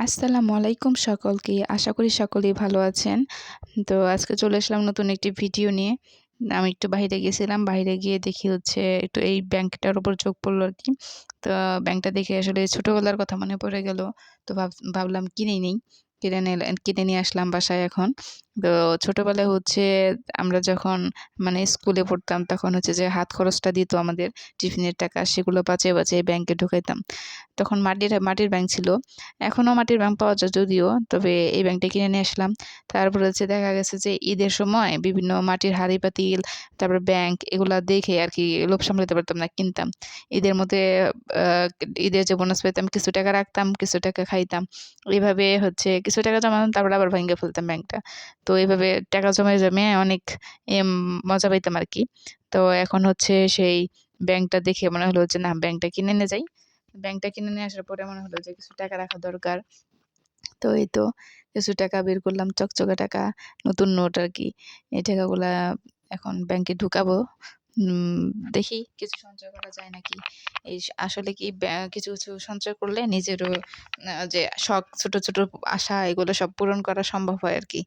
আসসালামু আলাইকুম সকলকে। আশা করি সকলেই ভালো আছেন। তো আজকে চলে আসলাম নতুন একটি ভিডিও নিয়ে। আমি একটু বাইরে গিয়েছিলাম বাইরে গিয়ে দেখি হচ্ছে একটু এই ব্যাংকটার উপর চোখ পড়ল আর কি। তো ব্যাংকটা দেখে আসলে ছোটোবেলার কথা মনে পড়ে গেল। তো ভাব, ভাবলাম কিনেই নেই। কিনে নিয়ে কিনে নিয়ে আসলাম বাসায় এখন। তো ছোটোবেলায় হচ্ছে আমরা যখন মানে স্কুলে পড়তাম তখন হচ্ছে যে হাত খরচটা দিত আমাদের টিফিনের টাকা, সেগুলো বাঁচিয়ে বাঁচিয়ে ব্যাংকে ঢুকাইতাম। তখন মাটির মাটির ব্যাংক ছিল। এখনও মাটির ব্যাংক পাওয়া যায় যদিও, তবে এই ব্যাংকটা কিনে নিয়ে আসলাম। তারপরে হচ্ছে দেখা গেছে যে ঈদের সময় বিভিন্ন মাটির হাঁড়ি পাতিল তারপর ব্যাংক এগুলা দেখে আর কি লোভ সামলাতে পারতাম না, কিনতাম। ঈদের মধ্যে ঈদের যে বোনাস পেতাম, কিছু টাকা রাখতাম, কিছু টাকা খাইতাম। এইভাবে হচ্ছে কিছু টাকা জমাতাম, তারপর আবার ভেঙে ফেলতাম ব্যাংকটা তো এইভাবে টাকা জমে জমে অনেক মজা পাইতাম আর কি তো এখন হচ্ছে সেই ব্যাংকটা দেখে মনে হলো যে না, ব্যাংকটা কিনে নিয়ে যাই। ব্যাংকটা কিনে নিয়ে আসার পরে মনে হলো যে কিছু টাকা রাখা দরকার। তো এই তো কিছু টাকা বের করলাম, চকচকা টাকা, নতুন নোট আর কি এই টাকাগুলা এখন ব্যাংকে ঢুকাবো। দেখি কিছু সঞ্চয় করা যায় নাকি। এই আসলে কি কিছু কিছু সঞ্চয় করলে নিজেরও যে শখ, ছোট ছোট আশা, এগুলো সব পূরণ করা সম্ভব হয় আর কি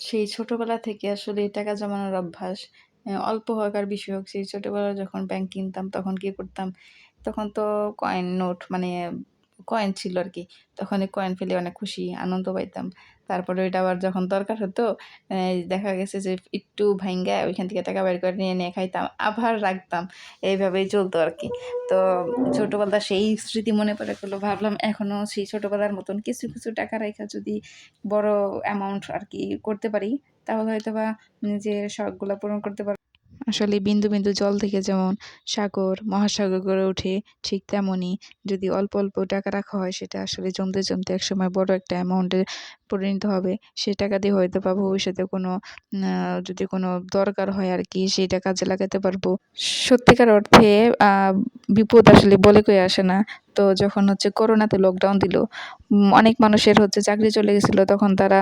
সেই ছোটবেলা থেকে আসলে টাকা জমানোর অভ্যাস অল্প হোক আর বেশি হোক, সেই ছোটোবেলায় যখন ব্যাংক কিনতাম, তখন কী করতাম? তখন তো কয়েন নোট মানে কয়েন ছিল আর কি। তখন এই কয়েন ফেলে অনেক খুশি, আনন্দ পাইতাম। তারপরে ওইটা আবার যখন দরকার হতো দেখা গেছে যে একটু ভাঙ্গা ওইখান থেকে টাকা বের করে নিয়ে নিয়ে খাইতাম, আবার রাখতাম। এইভাবেই চলতো আর কি। তো ছোটোবেলার সেই স্মৃতি মনে পড়ে গেলো, ভাবলাম এখনও সেই ছোটোবেলার মতন কিছু কিছু টাকা রেখা যদি বড় অ্যামাউন্ট আর কি করতে পারি, তাহলে হয়তো বা নিজের শখগুলো পূরণ করতে পারব আসলে বিন্দু বিন্দু জল থেকে যেমন সাগর, মহাসাগর গড়ে ওঠে ঠিক তেমনই। যদি অল্প অল্প টাকা রাখা হয়, সেটা আসলে জমতে জমতে একসময় বড় একটা অ্যামাউন্টে পরিণত হবে। সে টাকা দিয়ে হয়তো বা ভবিষ্যতে কোনো যদি কোনো দরকার হয় আর কি সেটা কাজে লাগাতে পারব। সত্যিকার অর্থে বিপদ আসলে বলে কয়ে আসে না। তো যখন হচ্ছে করোনাতে লকডাউন দিল অনেক মানুষের হচ্ছে চাকরি চলে গেছিল, তখন তারা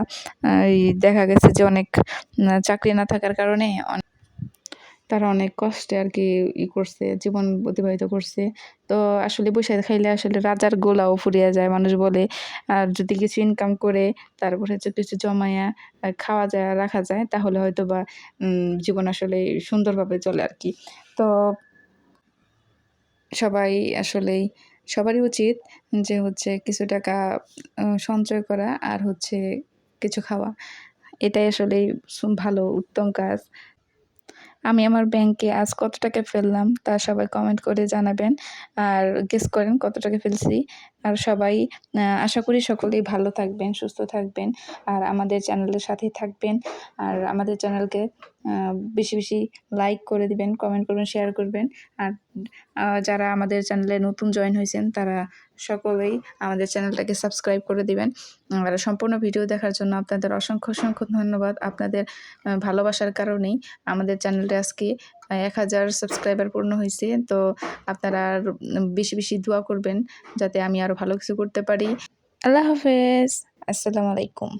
দেখা গেছে যে অনেক চাকরি না থাকার কারণে তারা অনেক কষ্টে আর কি ই করছে, জীবন অতিবাহিত করছে। তো আসলে বসে খাইলে আসলে রাজার গোলাও ফুরিয়ে যায়, মানুষ বলে। আর যদি কিছু ইনকাম করে, তারপরে হচ্ছে কিছু জমায়া খাওয়া যায় রাখা যায়, তাহলে হয়তো বা জীবন আসলে সুন্দরভাবে চলে আর কি তো সবাই আসলেই, সবারই উচিত যে হচ্ছে কিছু টাকা সঞ্চয় করা আর হচ্ছে কিছু খাওয়া। এটাই আসলেই ভালো, উত্তম কাজ। আমি আমার ব্যাংকে আজ কত টাকা ফেললাম তা সবাই কমেন্ট করে জানাবেন। আর গেস করেন কত টাকা ফেলছি। আর সবাই আশা করি সকলেই ভালো থাকবেন, সুস্থ থাকবেন। আর আমাদের চ্যানেলের সাথেই থাকবেন। আর আমাদের চ্যানেলকে বেশি বেশি লাইক করে দিবেন কমেন্ট করবেন শেয়ার করবেন। আর যারা আমাদের চ্যানেলে নতুন জয়েন হয়েছেন, তারা সকলেই আমাদের চ্যানেলটাকে সাবস্ক্রাইব করে দিবেন। আর সম্পূর্ণ ভিডিও দেখার জন্য আপনাদের অসংখ্য অসংখ্য ধন্যবাদ। আপনাদের ভালোবাসার কারণেই আমাদের চ্যানেলটা আজকে এক হাজার সাবস্ক্রাইবার পূর্ণ হয়েছে। তো আপনারা বেশি বেশি দোয়া করবেন যাতে আমি আরও ভালো কিছু করতে পারি। আল্লাহ হাফেজ। আসসালামু আলাইকুম।